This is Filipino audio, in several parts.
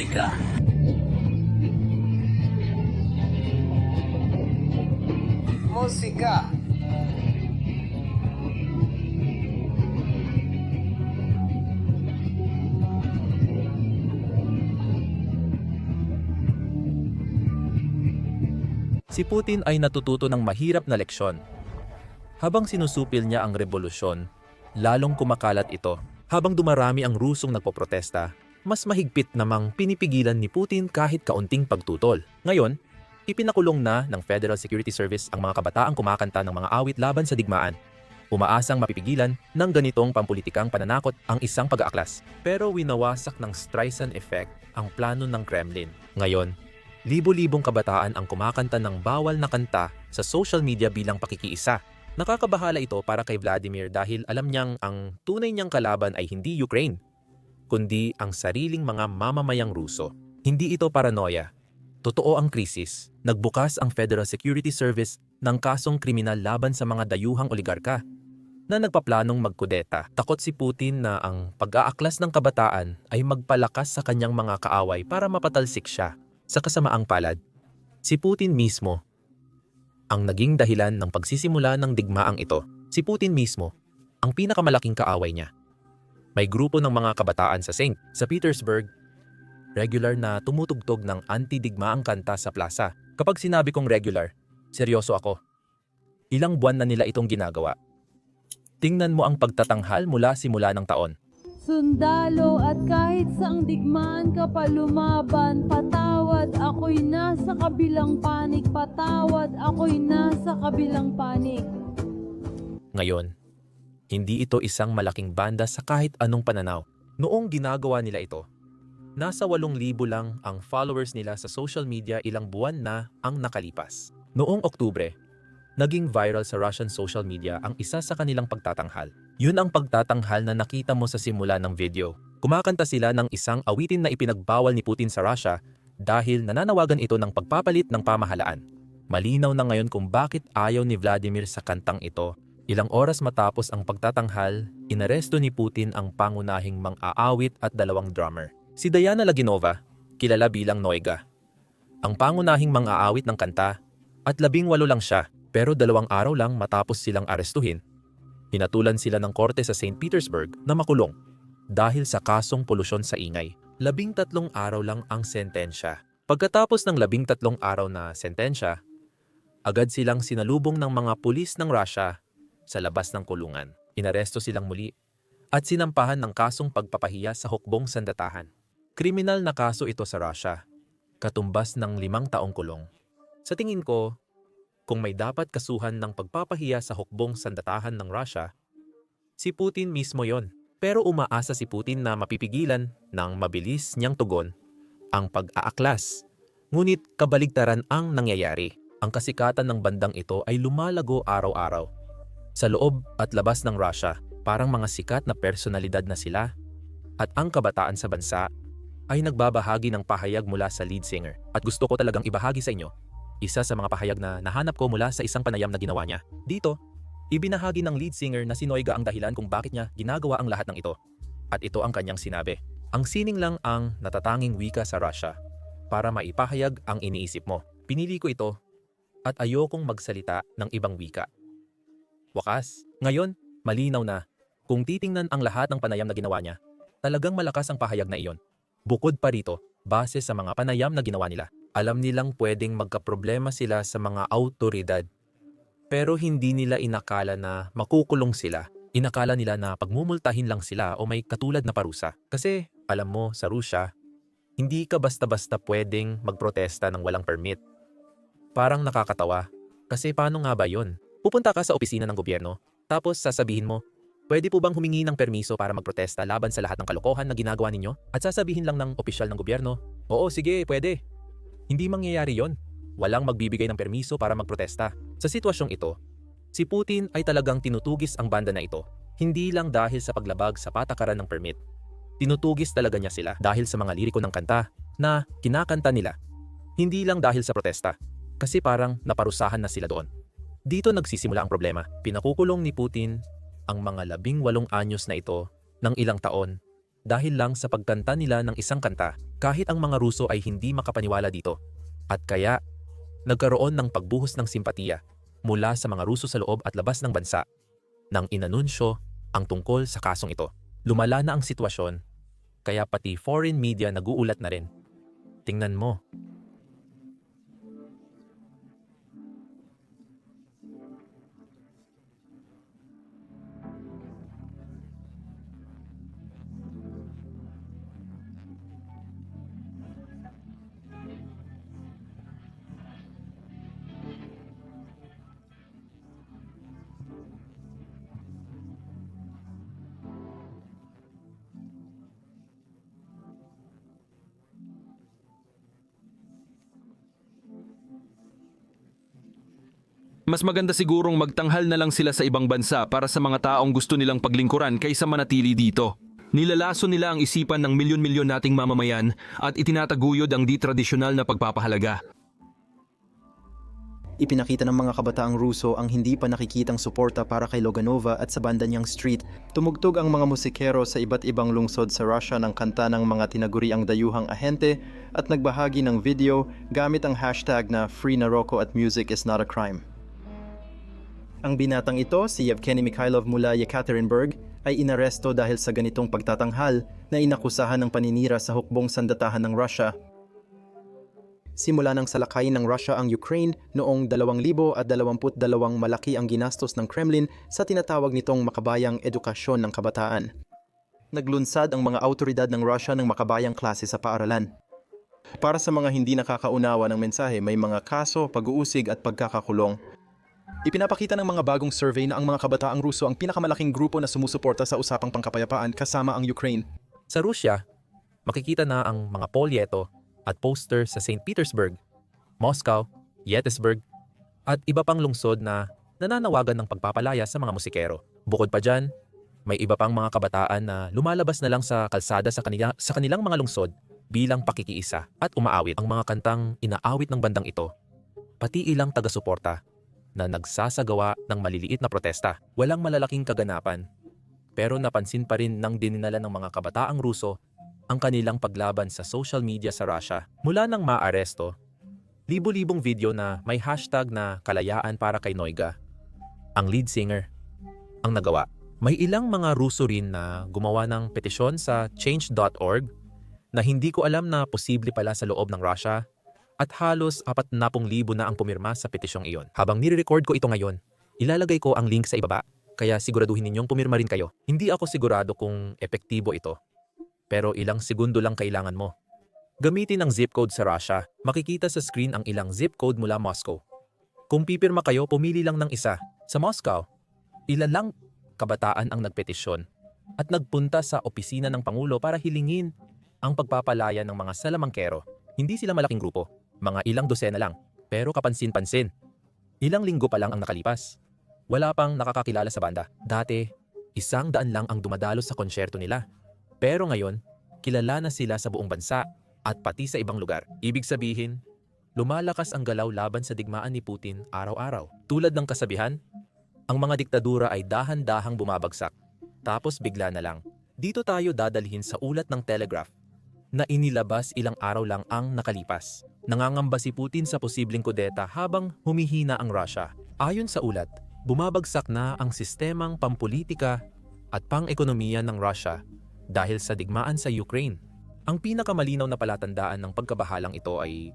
Musika. Musika. Si Putin ay natututo ng mahirap na leksyon. Habang sinusupil niya ang revolusyon, lalong kumakalat ito. Habang dumarami ang Rusong nagpoprotesta, mas mahigpit namang pinipigilan ni Putin kahit kaunting pagtutol. Ngayon, ipinakulong na ng Federal Security Service ang mga kabataang kumakanta ng mga awit laban sa digmaan. Umaasang mapipigilan ng ganitong pampulitikang pananakot ang isang pag-aaklas. Pero winawasak ng Streisand effect ang plano ng Kremlin. Ngayon, libo-libong kabataan ang kumakanta ng bawal na kanta sa social media bilang pakikiisa. Nakakabahala ito para kay Vladimir dahil alam niyang ang tunay niyang kalaban ay hindi Ukraine, kundi ang sariling mga mamamayang Ruso. Hindi ito paranoia. Totoo ang krisis. Nagbukas ang Federal Security Service ng kasong kriminal laban sa mga dayuhang oligarka na nagpaplanong magkudeta. Takot si Putin na ang pag-aaklas ng kabataan ay magpalakas sa kanyang mga kaaway para mapatalsik siya. Sa kasamaang palad, si Putin mismo ang naging dahilan ng pagsisimula ng digmaang ito. Si Putin mismo ang pinakamalaking kaaway niya. May grupo ng mga kabataan sa St. sa Petersburg, regular na tumutugtog ng anti-digmaang kanta sa plaza. Kapag sinabi kong regular, seryoso ako. Ilang buwan na nila itong ginagawa. Tingnan mo ang pagtatanghal mula simula ng taon. Sundalo at kahit saang digmaan ka pa lumaban Patawad ako'y nasa kabilang panig Patawad ako'y nasa kabilang panig Ngayon, hindi ito isang malaking banda sa kahit anong pananaw. Noong ginagawa nila ito, nasa 8,000 lang ang followers nila sa social media ilang buwan na ang nakalipas. Noong Oktubre, naging viral sa Russian social media ang isa sa kanilang pagtatanghal. Yun ang pagtatanghal na nakita mo sa simula ng video. Kumakanta sila ng isang awitin na ipinagbawal ni Putin sa Russia dahil nananawagan ito ng pagpapalit ng pamahalaan. Malinaw na ngayon kung bakit ayaw ni Vladimir sa kantang ito Ilang oras matapos ang pagtatanghal, inaresto ni Putin ang pangunahing mang-aawit at dalawang drummer. Si Diana Laginova, kilala bilang Noiga. Ang pangunahing mang-aawit ng kanta at labing walo lang siya pero dalawang araw lang matapos silang arestuhin. Hinatulan sila ng korte sa St. Petersburg na makulong dahil sa kasong polusyon sa ingay. Labing tatlong araw lang ang sentensya. Pagkatapos ng labing tatlong araw na sentensya, agad silang sinalubong ng mga pulis ng Russia sa labas ng kulungan. Inaresto silang muli at sinampahan ng kasong pagpapahiya sa hukbong sandatahan. Kriminal na kaso ito sa Russia, katumbas ng limang taong kulong. Sa tingin ko, kung may dapat kasuhan ng pagpapahiya sa hukbong sandatahan ng Russia, si Putin mismo yon. Pero umaasa si Putin na mapipigilan ng mabilis niyang tugon ang pag-aaklas. Ngunit kabaligtaran ang nangyayari. Ang kasikatan ng bandang ito ay lumalago araw-araw sa loob at labas ng Russia, parang mga sikat na personalidad na sila. At ang kabataan sa bansa ay nagbabahagi ng pahayag mula sa lead singer. At gusto ko talagang ibahagi sa inyo, isa sa mga pahayag na nahanap ko mula sa isang panayam na ginawa niya. Dito, ibinahagi ng lead singer na si Noiga ang dahilan kung bakit niya ginagawa ang lahat ng ito. At ito ang kanyang sinabi. Ang sining lang ang natatanging wika sa Russia para maipahayag ang iniisip mo. Pinili ko ito at ayokong magsalita ng ibang wika. Wakas, ngayon, malinaw na. Kung titingnan ang lahat ng panayam na ginawa niya, talagang malakas ang pahayag na iyon. Bukod pa rito, base sa mga panayam na ginawa nila, alam nilang pwedeng magkaproblema sila sa mga autoridad. Pero hindi nila inakala na makukulong sila. Inakala nila na pagmumultahin lang sila o may katulad na parusa. Kasi, alam mo, sa Rusya, hindi ka basta-basta pwedeng magprotesta ng walang permit. Parang nakakatawa. Kasi paano nga ba yon? Pupunta ka sa opisina ng gobyerno, tapos sasabihin mo, pwede po bang humingi ng permiso para magprotesta laban sa lahat ng kalokohan na ginagawa ninyo? At sasabihin lang ng opisyal ng gobyerno, oo sige, pwede. Hindi mangyayari yon. Walang magbibigay ng permiso para magprotesta. Sa sitwasyong ito, si Putin ay talagang tinutugis ang banda na ito, hindi lang dahil sa paglabag sa patakaran ng permit. Tinutugis talaga niya sila dahil sa mga liriko ng kanta na kinakanta nila. Hindi lang dahil sa protesta, kasi parang naparusahan na sila doon. Dito nagsisimula ang problema. Pinakukulong ni Putin ang mga labing walong anyos na ito ng ilang taon dahil lang sa pagkanta nila ng isang kanta Kahit ang mga Ruso ay hindi makapaniwala dito. At kaya, nagkaroon ng pagbuhos ng simpatiya mula sa mga Ruso sa loob at labas ng bansa nang inanunsyo ang tungkol sa kasong ito. Lumala na ang sitwasyon, kaya pati foreign media naguulat na rin. Tingnan mo, Mas maganda sigurong magtanghal na lang sila sa ibang bansa para sa mga taong gusto nilang paglingkuran kaysa manatili dito. Nilalaso nila ang isipan ng milyon-milyon nating mamamayan at itinataguyod ang di-tradisyonal na pagpapahalaga. Ipinakita ng mga kabataang Ruso ang hindi pa nakikitang suporta para kay Loganova at sa banda niyang street. Tumugtog ang mga musikero sa iba't ibang lungsod sa Russia ng kanta ng mga tinaguriang dayuhang ahente at nagbahagi ng video gamit ang hashtag na Free Naroko at Music is not a crime. Ang binatang ito, si Yevgeny Mikhailov mula Yekaterinburg, ay inaresto dahil sa ganitong pagtatanghal na inakusahan ng paninira sa hukbong sandatahan ng Russia. Simula ng salakayin ng Russia ang Ukraine noong 2022 malaki ang ginastos ng Kremlin sa tinatawag nitong makabayang edukasyon ng kabataan. Naglunsad ang mga autoridad ng Russia ng makabayang klase sa paaralan. Para sa mga hindi nakakaunawa ng mensahe, may mga kaso, pag-uusig at pagkakakulong. Ipinapakita ng mga bagong survey na ang mga kabataang Ruso ang pinakamalaking grupo na sumusuporta sa usapang pangkapayapaan kasama ang Ukraine. Sa Rusya, makikita na ang mga polyeto at poster sa St. Petersburg, Moscow, Yetesburg, at iba pang lungsod na nananawagan ng pagpapalaya sa mga musikero. Bukod pa dyan, may iba pang mga kabataan na lumalabas na lang sa kalsada sa, kanila, sa kanilang mga lungsod bilang pakikiisa at umaawit ang mga kantang inaawit ng bandang ito, pati ilang taga-suporta na nagsasagawa ng maliliit na protesta. Walang malalaking kaganapan, pero napansin pa rin ng dininala ng mga kabataang Ruso ang kanilang paglaban sa social media sa Russia. Mula nang maaresto, libo-libong video na may hashtag na kalayaan para kay Noiga, ang lead singer, ang nagawa. May ilang mga Ruso rin na gumawa ng petisyon sa change.org na hindi ko alam na posible pala sa loob ng Russia at halos 40,000 na ang pumirma sa petisyong iyon. Habang nire-record ko ito ngayon, ilalagay ko ang link sa ibaba, kaya siguraduhin ninyong pumirma rin kayo. Hindi ako sigurado kung epektibo ito, pero ilang segundo lang kailangan mo. Gamitin ang zip code sa Russia. Makikita sa screen ang ilang zip code mula Moscow. Kung pipirma kayo, pumili lang ng isa. Sa Moscow, ilan lang kabataan ang nagpetisyon at nagpunta sa opisina ng Pangulo para hilingin ang pagpapalaya ng mga salamangkero. Hindi sila malaking grupo, mga ilang dosena lang, pero kapansin-pansin. Ilang linggo pa lang ang nakalipas. Wala pang nakakakilala sa banda. Dati, isang daan lang ang dumadalo sa konsyerto nila. Pero ngayon, kilala na sila sa buong bansa at pati sa ibang lugar. Ibig sabihin, lumalakas ang galaw laban sa digmaan ni Putin araw-araw. Tulad ng kasabihan, ang mga diktadura ay dahan-dahang bumabagsak. Tapos bigla na lang. Dito tayo dadalhin sa ulat ng Telegraph na inilabas ilang araw lang ang nakalipas. Nangangamba si Putin sa posibleng kudeta habang humihina ang Russia. Ayon sa ulat, bumabagsak na ang sistemang pampolitika at pang-ekonomiya ng Russia dahil sa digmaan sa Ukraine. Ang pinakamalinaw na palatandaan ng pagkabahalang ito ay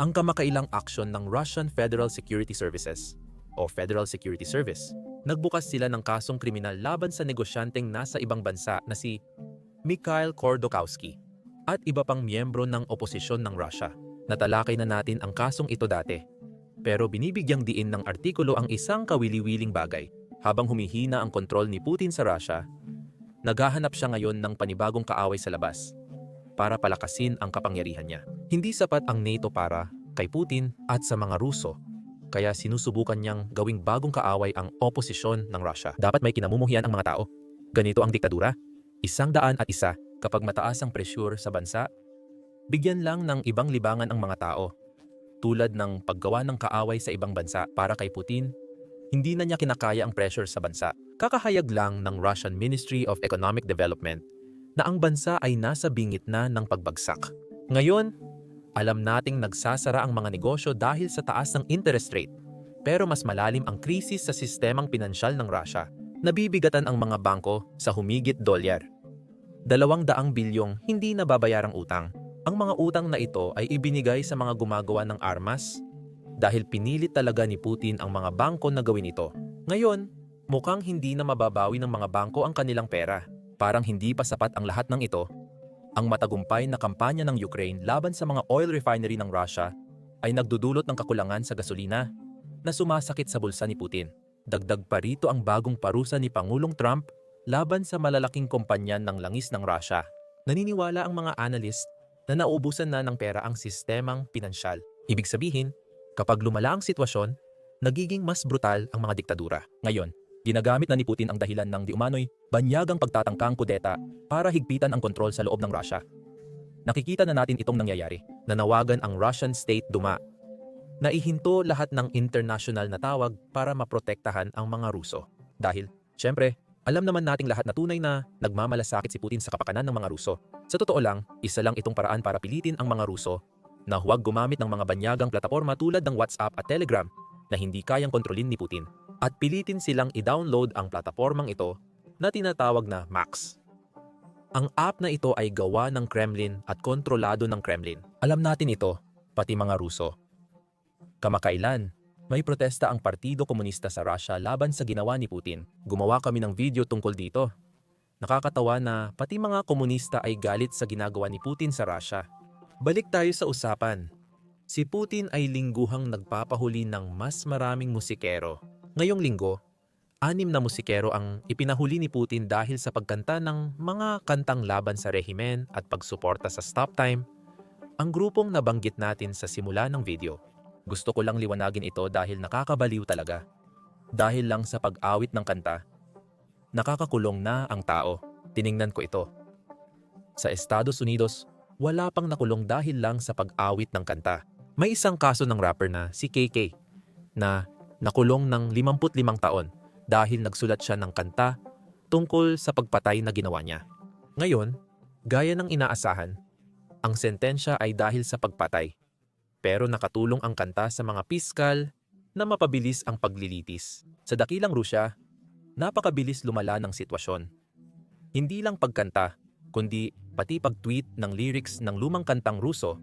ang kamakailang aksyon ng Russian Federal Security Services o Federal Security Service. Nagbukas sila ng kasong kriminal laban sa negosyanteng nasa ibang bansa na si Mikhail Kordokowski at iba pang miyembro ng oposisyon ng Russia. Natalakay na natin ang kasong ito dati. Pero binibigyang diin ng artikulo ang isang kawili-wiling bagay. Habang humihina ang kontrol ni Putin sa Russia, naghahanap siya ngayon ng panibagong kaaway sa labas para palakasin ang kapangyarihan niya. Hindi sapat ang NATO para kay Putin at sa mga Ruso, kaya sinusubukan niyang gawing bagong kaaway ang oposisyon ng Russia. Dapat may kinamumuhian ang mga tao. Ganito ang diktadura. Isang daan at isa Kapag mataas ang presyur sa bansa, bigyan lang ng ibang libangan ang mga tao. Tulad ng paggawa ng kaaway sa ibang bansa para kay Putin, hindi na niya kinakaya ang pressure sa bansa. Kakahayag lang ng Russian Ministry of Economic Development na ang bansa ay nasa bingit na ng pagbagsak. Ngayon, alam nating nagsasara ang mga negosyo dahil sa taas ng interest rate. Pero mas malalim ang krisis sa sistemang pinansyal ng Russia. Nabibigatan ang mga bangko sa humigit dolyar. Dalawang daang bilyong hindi nababayarang utang. Ang mga utang na ito ay ibinigay sa mga gumagawa ng armas dahil pinilit talaga ni Putin ang mga bangko na gawin ito. Ngayon, mukhang hindi na mababawi ng mga bangko ang kanilang pera. Parang hindi pa sapat ang lahat ng ito. Ang matagumpay na kampanya ng Ukraine laban sa mga oil refinery ng Russia ay nagdudulot ng kakulangan sa gasolina na sumasakit sa bulsa ni Putin. Dagdag pa rito ang bagong parusa ni Pangulong Trump laban sa malalaking kumpanya ng langis ng Russia. Naniniwala ang mga analyst na nauubusan na ng pera ang sistemang pinansyal. Ibig sabihin, kapag lumala ang sitwasyon, nagiging mas brutal ang mga diktadura. Ngayon, ginagamit na ni Putin ang dahilan ng di umano'y banyagang pagtatangkang kudeta para higpitan ang kontrol sa loob ng Russia. Nakikita na natin itong nangyayari. Nanawagan ang Russian state duma na ihinto lahat ng international na tawag para maprotektahan ang mga Ruso. Dahil, syempre, alam naman nating lahat na tunay na nagmamalasakit si Putin sa kapakanan ng mga Ruso. Sa totoo lang, isa lang itong paraan para pilitin ang mga Ruso na huwag gumamit ng mga banyagang plataforma tulad ng WhatsApp at Telegram na hindi kayang kontrolin ni Putin. At pilitin silang i-download ang platapormang ito na tinatawag na Max. Ang app na ito ay gawa ng Kremlin at kontrolado ng Kremlin. Alam natin ito, pati mga Ruso. Kamakailan, may protesta ang Partido Komunista sa Russia laban sa ginawa ni Putin. Gumawa kami ng video tungkol dito. Nakakatawa na pati mga komunista ay galit sa ginagawa ni Putin sa Russia. Balik tayo sa usapan. Si Putin ay lingguhang nagpapahuli ng mas maraming musikero. Ngayong linggo, anim na musikero ang ipinahuli ni Putin dahil sa pagkanta ng mga kantang laban sa rehimen at pagsuporta sa stop time, ang grupong nabanggit natin sa simula ng video. Gusto ko lang liwanagin ito dahil nakakabaliw talaga. Dahil lang sa pag-awit ng kanta, nakakakulong na ang tao. Tiningnan ko ito. Sa Estados Unidos, wala pang nakulong dahil lang sa pag-awit ng kanta. May isang kaso ng rapper na si KK na nakulong ng 55 taon dahil nagsulat siya ng kanta tungkol sa pagpatay na ginawa niya. Ngayon, gaya ng inaasahan, ang sentensya ay dahil sa pagpatay. Pero nakatulong ang kanta sa mga piskal na mapabilis ang paglilitis. Sa dakilang Rusya, napakabilis lumala ng sitwasyon. Hindi lang pagkanta, kundi pati pag-tweet ng lyrics ng lumang kantang Ruso,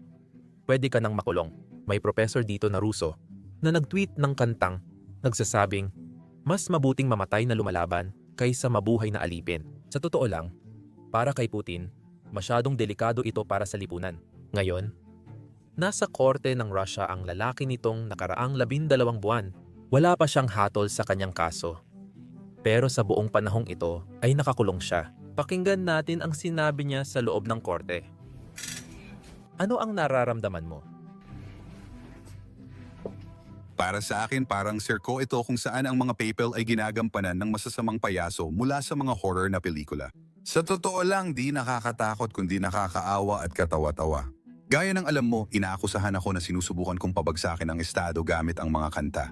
pwede ka nang makulong. May professor dito na Ruso na nag-tweet ng kantang nagsasabing, mas mabuting mamatay na lumalaban kaysa mabuhay na alipin. Sa totoo lang, para kay Putin, masyadong delikado ito para sa lipunan. Ngayon, nasa korte ng Russia ang lalaki nitong nakaraang labindalawang buwan. Wala pa siyang hatol sa kanyang kaso. Pero sa buong panahong ito ay nakakulong siya. Pakinggan natin ang sinabi niya sa loob ng korte. Ano ang nararamdaman mo? Para sa akin, parang circo ito kung saan ang mga PayPal ay ginagampanan ng masasamang payaso mula sa mga horror na pelikula. Sa totoo lang, di nakakatakot kundi nakakaawa at katawa-tawa. Gaya ng alam mo, inaakusahan ako na sinusubukan kong pabagsakin ang estado gamit ang mga kanta.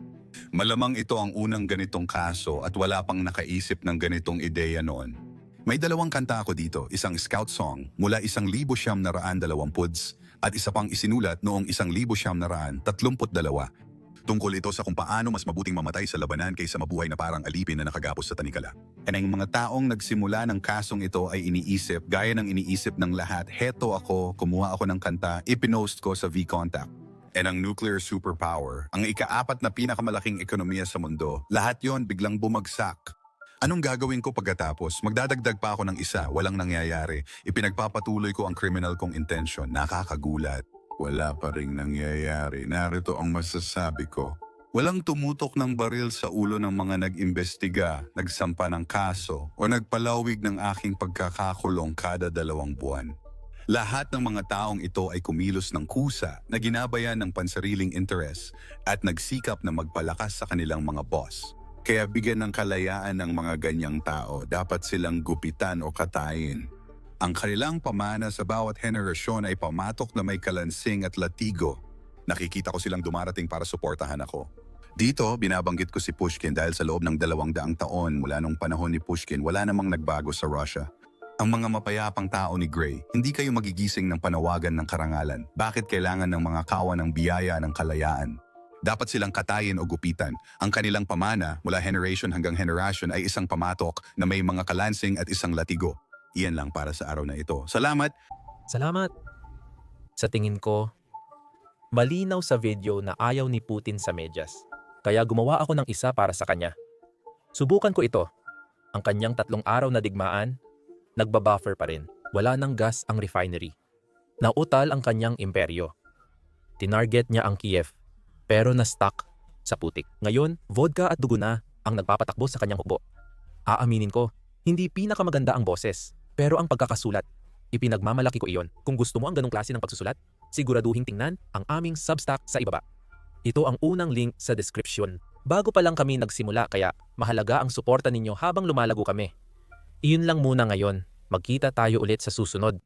Malamang ito ang unang ganitong kaso at wala pang nakaisip ng ganitong ideya noon. May dalawang kanta ako dito, isang scout song mula isang libo siyam na raan dalawampuds at isa pang isinulat noong isang libo siyam na raan tatlumput dalawa Tungkol ito sa kung paano mas mabuting mamatay sa labanan kaysa mabuhay na parang alipin na nakagapos sa tanikala. At ang mga taong nagsimula ng kasong ito ay iniisip, gaya ng iniisip ng lahat, heto ako, kumuha ako ng kanta, ipinost ko sa V-Contact. And ang nuclear superpower, ang ikaapat na pinakamalaking ekonomiya sa mundo, lahat yon biglang bumagsak. Anong gagawin ko pagkatapos? Magdadagdag pa ako ng isa, walang nangyayari. Ipinagpapatuloy ko ang criminal kong intention. Nakakagulat. Wala pa ring nangyayari. Narito ang masasabi ko. Walang tumutok ng baril sa ulo ng mga nag-imbestiga, nagsampa ng kaso, o nagpalawig ng aking pagkakakulong kada dalawang buwan. Lahat ng mga taong ito ay kumilos ng kusa na ginabayan ng pansariling interes at nagsikap na magpalakas sa kanilang mga boss. Kaya bigyan ng kalayaan ng mga ganyang tao, dapat silang gupitan o katayin. Ang kanilang pamana sa bawat henerasyon ay pamatok na may kalansing at latigo. Nakikita ko silang dumarating para suportahan ako. Dito, binabanggit ko si Pushkin dahil sa loob ng dalawang daang taon mula nung panahon ni Pushkin, wala namang nagbago sa Russia. Ang mga mapayapang tao ni Gray, hindi kayo magigising ng panawagan ng karangalan. Bakit kailangan ng mga kawan ng biyaya ng kalayaan? Dapat silang katayin o gupitan. Ang kanilang pamana mula generation hanggang generation ay isang pamatok na may mga kalansing at isang latigo. Iyan lang para sa araw na ito. Salamat! Salamat. Sa tingin ko, malinaw sa video na ayaw ni Putin sa medyas. Kaya gumawa ako ng isa para sa kanya. Subukan ko ito. Ang kanyang tatlong araw na digmaan, nagbabuffer pa rin. Wala ng gas ang refinery. Nautal ang kanyang imperyo. Tinarget niya ang Kiev, pero na-stuck sa putik. Ngayon, vodka at dugo na ang nagpapatakbo sa kanyang hukbo. Aaminin ko, hindi pinakamaganda ang boses, pero ang pagkakasulat, ipinagmamalaki ko iyon. Kung gusto mo ang ganong klase ng pagsusulat, siguraduhin tingnan ang aming Substack sa ibaba. Ito ang unang link sa description. Bago pa lang kami nagsimula kaya mahalaga ang suporta ninyo habang lumalago kami. Iyon lang muna ngayon. Magkita tayo ulit sa susunod.